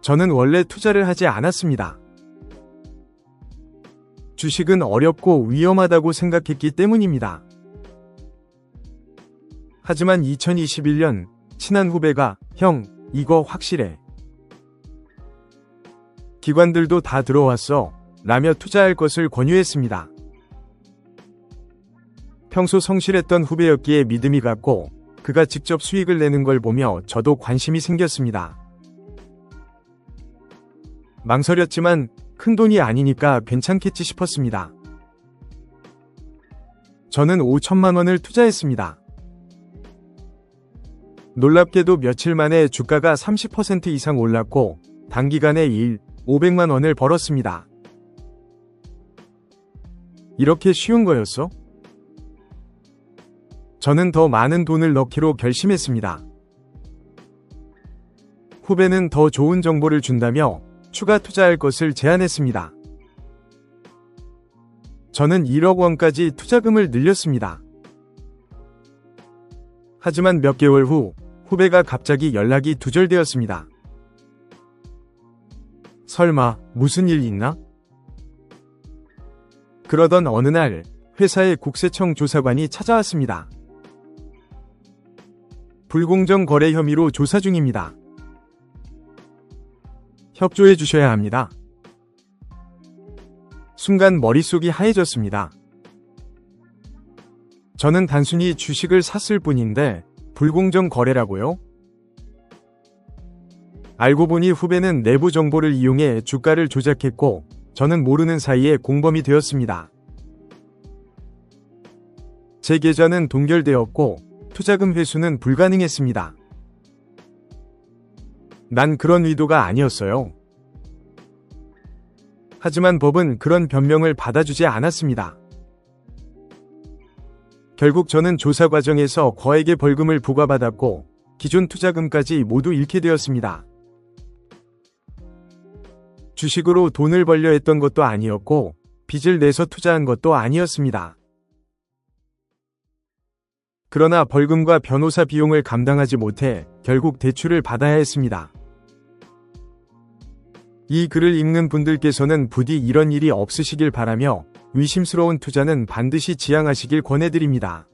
저는 원래 투자를 하지 않았습니다. 주식은 어렵고 위험하다고 생각했기 때문입니다. 하지만 2021년 친한 후배가 형, 이거 확실해. 기관들도 다 들어왔어. 라며 투자할 것을 권유했습니다. 평소 성실했던 후배였기에 믿음이 갔고 그가 직접 수익을 내는 걸 보며 저도 관심이 생겼습니다. 망설였지만 큰 돈이 아니니까 괜찮겠지 싶었습니다. 저는 5천만 원을 투자했습니다. 놀랍게도 며칠 만에 주가가 30% 이상 올랐고 단기간에 1, 500만 원을 벌었습니다. 이렇게 쉬운 거였어? 저는 더 많은 돈을 넣기로 결심했습니다. 후배는 더 좋은 정보를 준다며 추가 투자할 것을 제안했습니다. 저는 1억 원까지 투자금을 늘렸습니다. 하지만 몇 개월 후 후배가 갑자기 연락이 두절되었습니다. 설마 무슨 일 있나? 그러던 어느 날 회사의 국세청 조사관이 찾아왔습니다. 불공정 거래 혐의로 조사 중입니다. 협조해 주셔야 합니다. 순간 머릿속이 하얘졌습니다. 저는 단순히 주식을 샀을 뿐인데 불공정 거래라고요? 알고 보니 후배는 내부 정보를 이용해 주가를 조작했고 저는 모르는 사이에 공범이 되었습니다. 제 계좌는 동결되었고 투자금 회수는 불가능했습니다. 난 그런 의도가 아니었어요. 하지만 법은 그런 변명을 받아주지 않았습니다. 결국 저는 조사 과정에서 거액의 벌금을 부과받았고 기존 투자금까지 모두 잃게 되었습니다. 주식으로 돈을 벌려 했던 것도 아니었고 빚을 내서 투자한 것도 아니었습니다. 그러나 벌금과 변호사 비용을 감당하지 못해 결국 대출을 받아야 했습니다. 이 글을 읽는 분들께서는 부디 이런 일이 없으시길 바라며 의심스러운 투자는 반드시 지양하시길 권해드립니다.